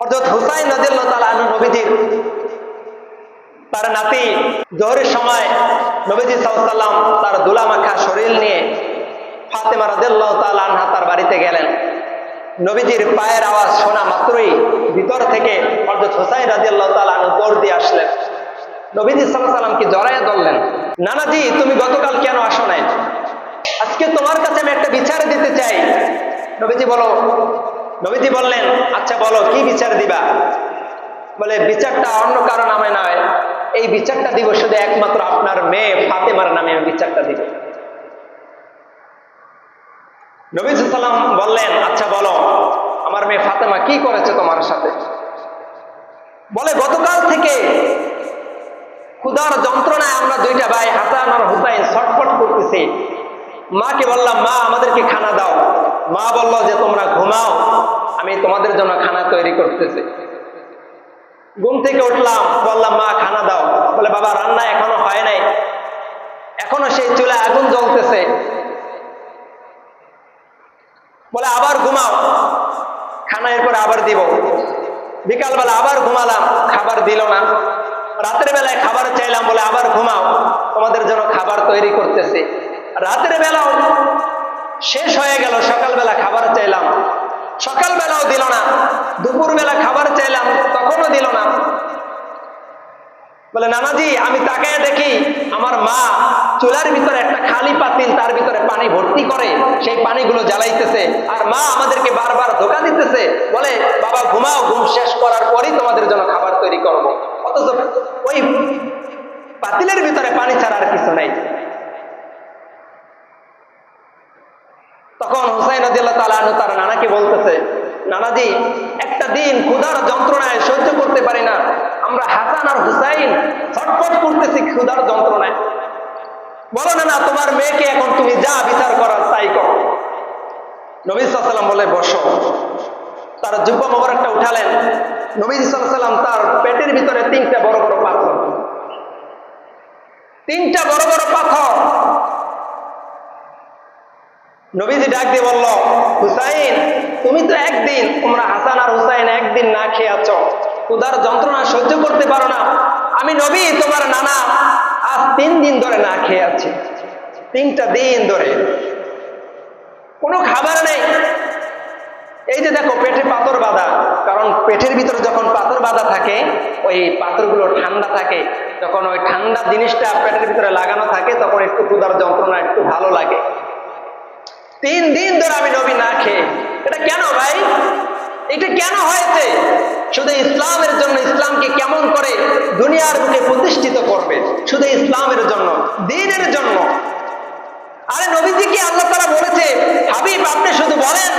হজরত রাজিয়াল্লাহ তার নাতি জোহরের সময় নবীজি সাল্লাম তার দুলা মাখা শরীর নিয়ে ফাতেমা তাআলা আনহা তার বাড়িতে গেলেন। নবীজির পায়ের আওয়াজ শোনা মাত্রই ভিতর থেকে হযরত হুসাইন রাদিয়াল্লাহু তাআলা আনহু দৌড় দিয়ে আসলেন। নবীজি সাল্লাল্লাহু সাল্লামকে জড়াইয়া ধরলেন। নানাজি তুমি গতকাল কেন আসো নাই? আজকে তোমার কাছে আমি একটা বিচার দিতে চাই। নবীজি বলো নবীজি বললেন আচ্ছা বলো, কি বিচার দিবা? বলে, বিচারটা অন্য কারও নামে নয়। এই বিচারটা দিব শুধু একমাত্র আপনার মেয়ে ফাতেমার নামে আমি বিচারটা দিব। নবী সাল্লাম বললেন আচ্ছা বলো, আমার মেয়ে ফাতেমা কি করেছে তোমার সাথে? বলে, গতকাল থেকে ক্ষুধার যন্ত্রণায় আমরা দুইটা ভাই হাসান আর হুসাইন ছটফট করতেছি। মাকে বললাম, মা, আমাদেরকে খানা দাও। মা বলল যে, তোমরা ঘুমাও, আমি তোমাদের জন্য খানা তৈরি করতেছি। ঘুম থেকে উঠলাম, বললাম, মা, খানা দাও। বলে, বাবা, রান্না এখনও হয় নাই। এখনও সেই চুলে আগুন জ্বলতেছে। বলে, আবার ঘুমাও, খানা এরপর আবার দিব। বিকালবেলা আবার ঘুমালাম, খাবার দিল না। রাতের বেলায় খাবার চাইলাম বলে, আবার ঘুমাও, তোমাদের জন্য খাবার তৈরি করতেছে। রাতের বেলাও শেষ হয়ে গেল, সকালবেলা খাবার চাইলাম। সকালবেলাও দিল না দুপুর বেলা খাবার চাইলাম, তখনও দিল না। বলে, নানাজি, আমি তাকায় দেখি আমার মা চুলার ভিতরে একটা খালি পাতিল, তার ভিতরে পানি ভর্তি করে, সেই পানিগুলো জ্বালাইতেছে। আর মা আমাদেরকে বারবার ধোকা দিতেছে। বলে, বাবা, ঘুমাও, ঘুম শেষ করার পরই তোমাদের জন্য খাবার তৈরি করব। অথচ ওই পাতিলের ভিতরে পানি ছাড়া আর কিছু নাই তখন হুসাইন আদিল্লাহ তালা তার নানাকে বলতেছে, নানাজি, একটা দিন ক্ষুধার যন্ত্রণায় সহ্য করতে পারি না। আমরা হাসান আর হুসাইন ছটফট করতেছি ক্ষুধার যন্ত্রণায়। বলো না না, তোমার মেয়েকে এখন তুমি যা বিচার করার তাই করো। নবী সাল্লাম বলে, বসো। তার যুব মোবারকটা উঠালেন। নবী সাল্লাম তার পেটের ভিতরে তিনটা বড় বড় পাথর। তিনটা বড় বড় পাথর। নবীজি ডাক দিয়ে বলল, হুসাইন, তুমি তো একদিন, তোমরা হাসান আর হুসাইন একদিন না খেয়ে আছো। ক্ষুধার যন্ত্রণা সহ্য করতে পারো না। আমি নবী, তোমার নানা আজ তিন দিন ধরে না খেয়ে আছি। তিনটা দিন ধরে। কোনো খাবার নেই। এই যে দেখো, পেটে পাথর বাঁধা। কারণ পেটের ভিতরে যখন পাথর বাঁধা থাকে, ওই পাথরগুলো ঠান্ডা থাকে। যখন ওই ঠান্ডা জিনিসটা পেটের ভিতরে লাগানো থাকে, তখন একটু ক্ষুধার যন্ত্রণা একটু ভালো লাগে। তিন দিন ধরে আমি নবী না খেয়ে। এটা কেন ভাই? এটা কেন হয়েছে? শুধু ইসলামের জন্য ইসলামকে কেমন করে দুনিয়ার বুকে প্রতিষ্ঠিত করবে? শুধু ইসলামের জন্য, দিনের জন্য। আরে নবীজিকে আল্লাহ তারা বলেছে, হাবিব, আপনি শুধু বলেন,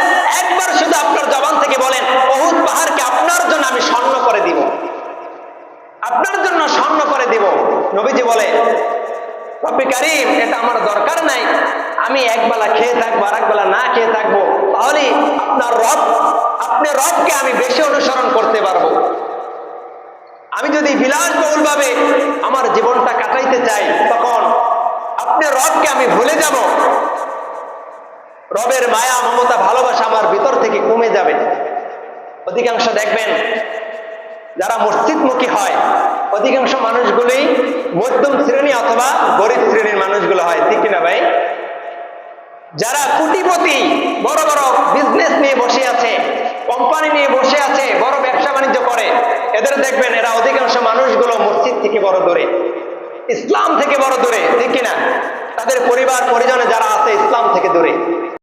একবার শুধু আপনার জবান থেকে বলেন বহুত পাহাড়কে আপনার জন্য আমি স্বর্ণ করে দিব। আপনার জন্য স্বর্ণ করে দিব। নবীজি বলে, রব্বি কারিম, এটা আমার দরকার নাই। আমি একবেলা খেয়ে থাকব আর একবেলা না খেয়ে থাকব, তাহলে আপনার রব আপনার রবকে আমি বেশি অনুসরণ করতে পারব। আমি যদি বিলাসবহুল ভাবে আমার জীবনটা কাটাইতে চাই, তখন আপনার রবকে আমি ভুলে যাব। রবের মায়া, মমতা, ভালোবাসা আমার ভিতর থেকে কমে যাবে। অধিকাংশ দেখবেন, যারা মসজিদমুখী হয়, অধিকাংশ মানুষগুলোই মধ্যম শ্রেণি অথবা গরিব শ্রেণির মানুষগুলো হয়। ঠিক কিনা ভাই? যারা কোটিপতি, বড় বড় বিজনেস নিয়ে বসে আছে কোম্পানি নিয়ে বসে আছে, বড় ব্যবসা বাণিজ্য করে, এদের দেখবেন এরা অধিকাংশ মানুষগুলো মসজিদ থেকে বড় দূরে, ইসলাম থেকে বড় দূরে, ঠিক কিনা? তাদের পরিবার পরিজনে যারা আছে, ইসলাম থেকে দূরে।